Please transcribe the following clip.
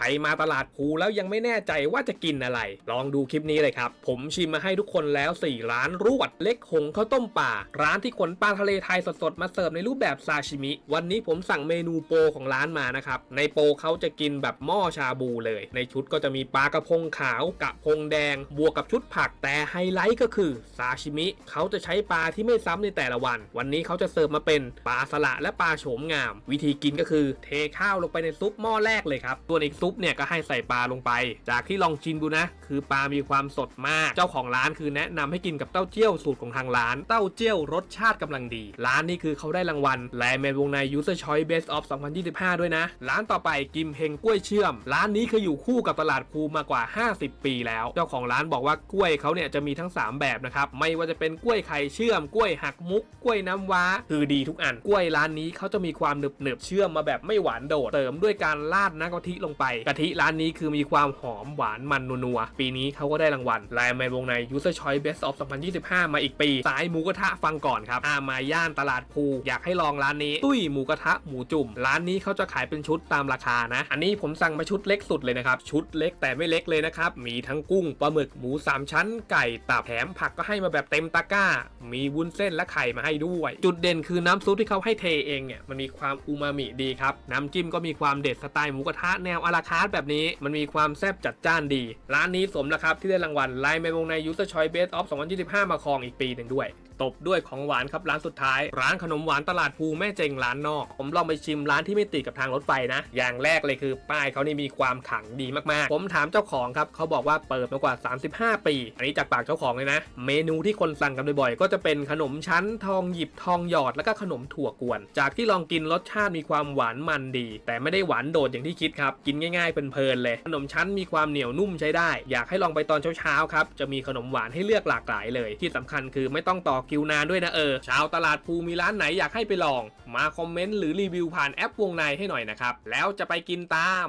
ใครมาตลาดภูแล้วยังไม่แน่ใจว่าจะกินอะไร ลองดูคลิปนี้เลยครับ ผมชิมมาให้ทุกคนแล้ว 4 ร้านรวด เล็กหงข้าวต้มป่า ร้านที่ขนปลาทะเลไทยสดๆ มาเสิร์ฟในรูปแบบซาชิมิ วันนี้ผมสั่งเมนูโปของร้านมานะครับ ในโปเขาจะกินแบบหม้อชาบูเลย ในชุดก็จะมีปลากระพงขาวกระพงแดง บวกกับชุดผักแต่ไฮไลท์ก็คือซาชิมิเขาจะใช้ปลาที่ไม่ซ้ำในแต่ละวัน วันนี้เขาจะเสิร์ฟมาเป็นปลาสละและปลาโฉมงาม วิธีกินก็คือเทข้าวลงไปในซุปหม้อแรกเลยครับส่วนอีกซุปเนี่ยก็ให้ใส่ปลาลงไป จากที่ลองชิมดูนะ คือปลามีความสดมาก เจ้าของร้านคือแนะนำให้กินกับเต้าเจี้ยวสูตรของทางร้าน เต้าเจี้ยวรสชาติกำลังดี ร้านนี้คือเขาได้รางวัลแลแมนวงใน User Choice Best of 2025 ด้วยนะ ร้านต่อไปกิมเฮงกล้วยเชื่อม ร้านนี้คืออยู่คู่กับตลาดภูมากว่า 50 ปีแล้ว เจ้าของร้านบอกว่ากล้วยเขาเนี่ยจะมีทั้ง 3 แบบนะครับ ไม่ว่าจะเป็นกล้วยไข่เชื่อม กล้วยหักมุก กล้วยน้ำว้า คือดีทุกอัน กล้วยร้านนี้เขาจะมีความหนึบหนึบเชื่อมมาแบบไม่หวานโดด เติมด้วยการราดน้ำกะทิลงไปกะทิร้านนี้คือมีความหอมหวานมันนัวๆปีนี้เขาก็ได้รางวัลไลน์แมนวงใน User Choice Best of 2025 มาอีกปี สายหมูกระทะฟังก่อนครับอามาย่านตลาดภูอยากให้ลองร้านนี้ ตุ้ยหมูกระทะหมูจุ่ม ร้านนี้เขาจะขายเป็นชุดตามราคานะ อันนี้ผมสั่งมาชุดเล็กสุดเลยนะครับ ชุดเล็กแต่ไม่เล็กเลยนะครับ มีทั้งกุ้งปลาหมึกหมูสามชั้น ไก่ตับแถมผักก็ให้มาแบบเต็มตะกร้า มีวุ้นเส้นและไข่มาให้ด้วย จุดเด่นคือน้ำซุปที่เขาให้เทเองเนี่ยมันมีความอูมามิดีครับน้ำจิ้มก็มีความเด็ดสไตล์หมูกระทะแนวอาราคาร์ดแบบนี้มันมีความแซ่บจัดจ้านดี ร้านนี้สมแล้วครับที่ได้รางวัลไลน์แมนวงใน User Choice Best of 2025 มาครองอีกปีหนึ่งด้วย ตบด้วยของหวานครับร้านสุดท้าย ร้านขนมหวานตลาดภูแม่เจงร้านนอก ผมลองไปชิมร้านที่ไม่ติดกับทางรถไฟนะ อย่างแรกเลยคือ ป้ายเขานี่มีความขังดีมากๆ ผมถามเจ้าของครับเขาบอกว่าเปิดมากว่า 35 ปี อันนี้จากปากเจ้าของเลยนะ เมนูที่คนสั่งกันบ่อยๆ ก็จะเป็นขนมชั้นทองหยิบทองหยอดแล้วก็ขนมถั่วกวน จากที่ลองกินรสชาติมีความหวานมันดี แต่ไม่ได้หวานโดดอย่างที่คิดครับกินง่ายๆเพลินๆเลย ขนมชั้นมีความเหนียวนุ่มใช้ได้ อยากให้ลองไปตอนเช้าๆครับจะมีขนมหวานให้เลือกหลากหลายเลย ที่สำคัญคือไม่ต้องต่อคิวนานด้วยนะเออ ชาวตลาดภูมีร้านไหนอยากให้ไปลอง มาคอมเมนต์หรือรีวิวผ่านแอปวงในให้หน่อยนะครับ แล้วจะไปกินตาม